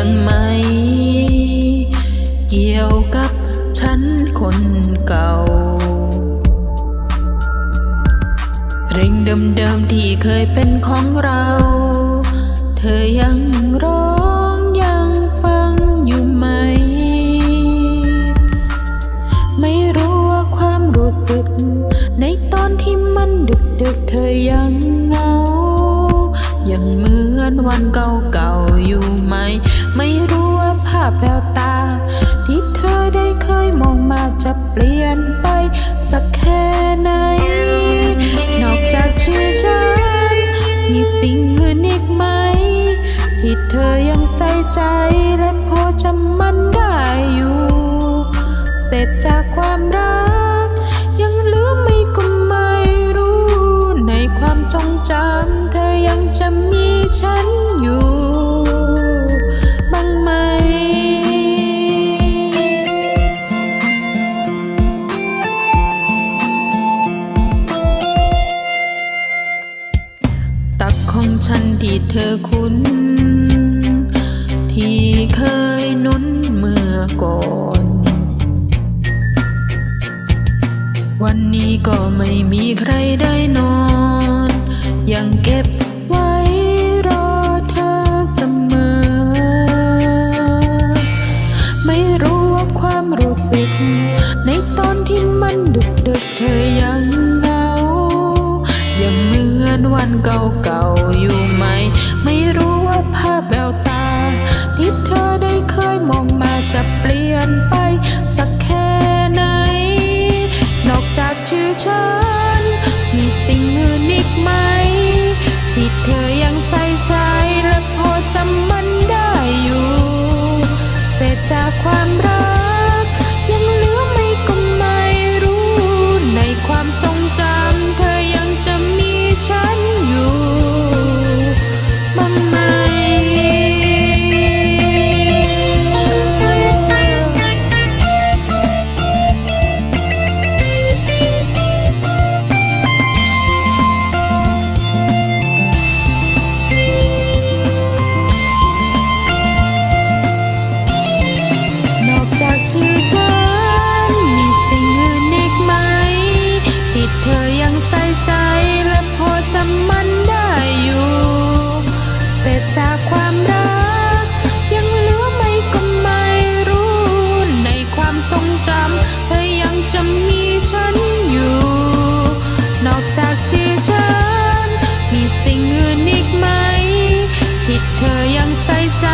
องไหม เกี่ยวกับฉันคนเก่าเพลงเดิมๆที่เคยเป็นของเรา เธอยังร้องยังฟังอยู่ไหม ไม่รู้ว่าความรู้สึก ในตอนที่มันดึกดึกๆเธอยังเหงา ยังเหมือนวันเก่า จะเปลี่ยนไปสักแค่ไหน นอกจากชื่อฉัน มีสิ่งอื่นอีกไหม ที่เธอยังใส่ใจและพอจำมันได้อยู่ เสร็จจากความรัก ยังลือไม่ก็ไม่รู้ ในความทรงจำเธอยังจะมีฉัน ของฉันที่เธอคุ้น ที่เคยนุนเมื่อก่อน วันนี้ก็ไม่มีใครได้นอน ยังเก็บ เก่าอยู่ไหม ไม่รู้ว่าภาพแววตาที่เธอได้เคยมองมาจะเปลี่ยน ผิดเธอยังใส่ใจ